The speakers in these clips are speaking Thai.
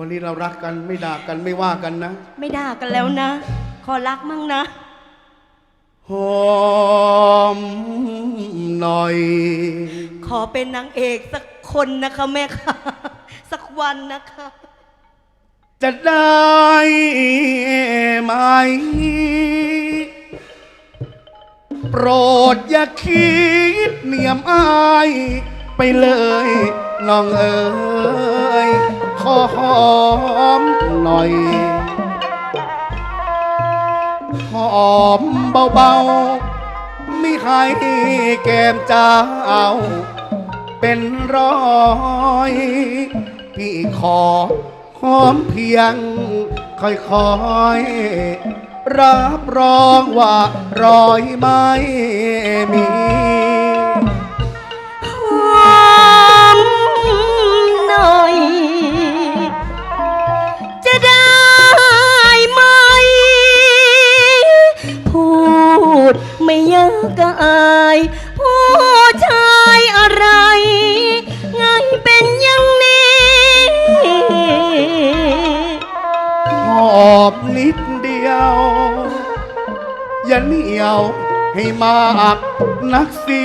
วันนี้เรารักกันไม่ด่ากันไม่ว่ากันนะไม่ด่ากันแล้วนะ ขอรักมั่งนะ หอมหน่อย ขอเป็นนางเอกสักคนนะคะแม่ค่ะ สักวันนะคะ จะได้ไหม โปรดอย่าคิดเหนียมอาย ไปเลยน้องเอ๋ยข อหอมหน่อยหอมเบาๆไม่ให้แก้มเจ้า เป็นร้อย พี่ขอหอมเพียง ค่อยๆ รับรองว่า รอยไม่มี กก็อายผู้ชายอะไร ไงเป็นอย่างนี้หอมนิดเดียว อย่าเหนียวให้มากนักสี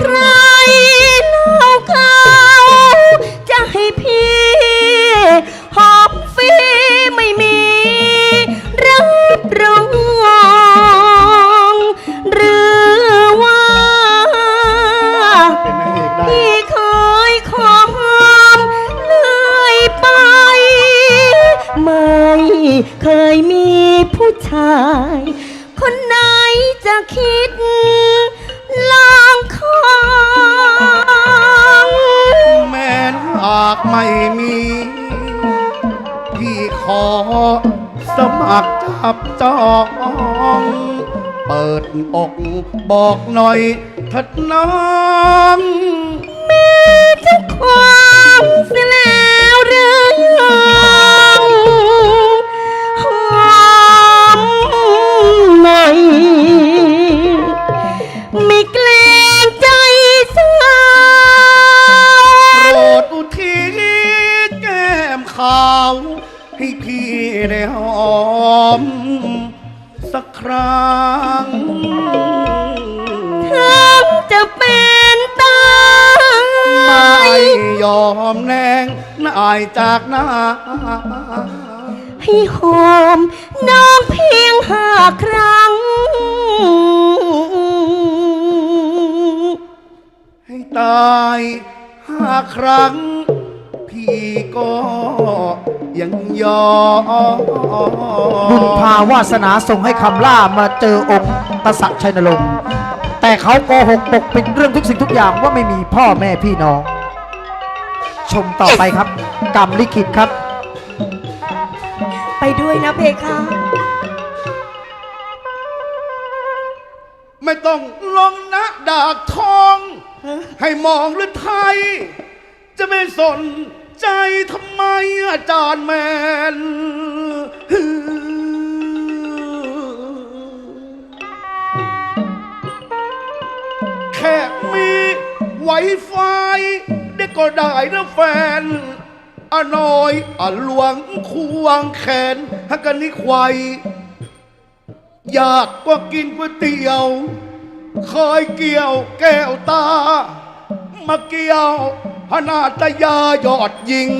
ใครเล่าเข ผู้ชาย คนไหนจะคิดลองของแม้นหากไม่มี พี่ขอสมัครจับจอง เปิดอกบอกหน่อยเถิดน้อง ได้หอม สักครั้ง ถึงจะเป็นตายไม่ยยอมแนงนายจากหน้า ให้หอมน้องเพียงห้าครั้ง ให้ตายห้าครั้ง พี่ก็ ยังยอมบุญพาวาสนาส่งให้คำล่ามาเจอองค์ตศักดิ์ชัยนรงค์แต่เขาโกหกปกปิดเรื่องทุกสิ่งทุกอย่างว่าไม่มีพ่อแม่พี่น้อง ชมต่อไปครับ กรรมลิขิตครับ ไปด้วยนะเพคะไม่ต้องลงนะดากทอง ให้มองหรือไทย จะไม่สน ใจทำไมอาจารย์แมน แค่มีไวไฟเด็กก็ได้นะแฟนอะน้อยอะหลวงควงแขนฮักกันนี่ควายอยากก็กินก๋วยเตี๋ยวเคยเกี่ยวแก้วตา มาเกี่ยว พนาตยายอดยิง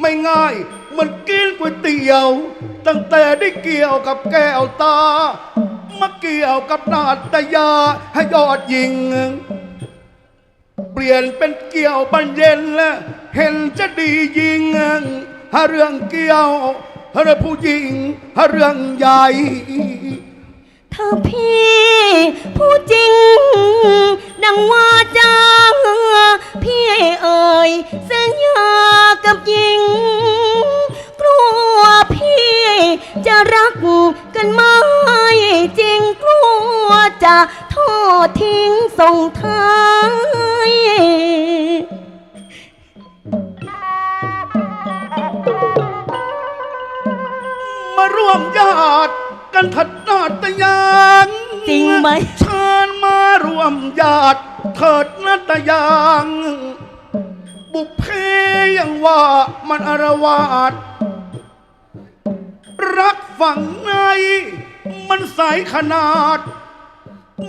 ไม่ง่ายเหมือนกินก๋วยเตี๋ยว ตั้งแต่ได้เกี่ยวกับแก้วตา มาเกี่ยวกับนาตยาให้ยอดยิง เปลี่ยนเป็นเกี่ยวปันเย็นแล้วเห็นจะดียิงหาเรื่องเกี่ยวหาเรื่องผู้หญิงหาเรื่องใหญ่ถ้าพี่ผู้จริง ดังว่า ทิ้งส่งท้ายมาร่วมญาติกันถัดนาตยางจริงไหม เชิญมาร่วมญาติเถิดนาตยางบบุพเพยังว่ามันอารวาสรักฝั่งใน มันใสขนาด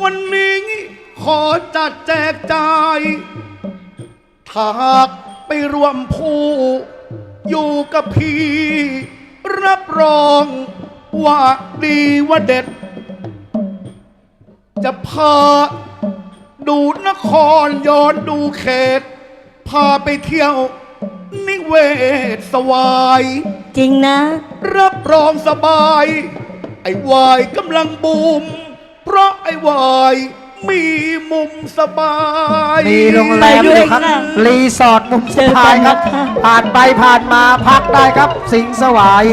วันนี้ขอจัดแจกจ่ายถ้าหากไปรวมผู้อยู่กับพี่ รับรองว่าดีว่าเด็ด จะพาดูนครย้อนดูเขต พาไปเที่ยวนิเวศสวาย จริงนะ รับรองสบาย ไอ้วายกำลังบูม เพราะไอ้วายมีมุมสบาย มีโรงแรมไปอด้วยยู่ครับค่ะรีสอร์ทมุมสะพานครับเจอกันนะคะผ่านไปผ่านมาพักได้ครับ สิงห์สวาย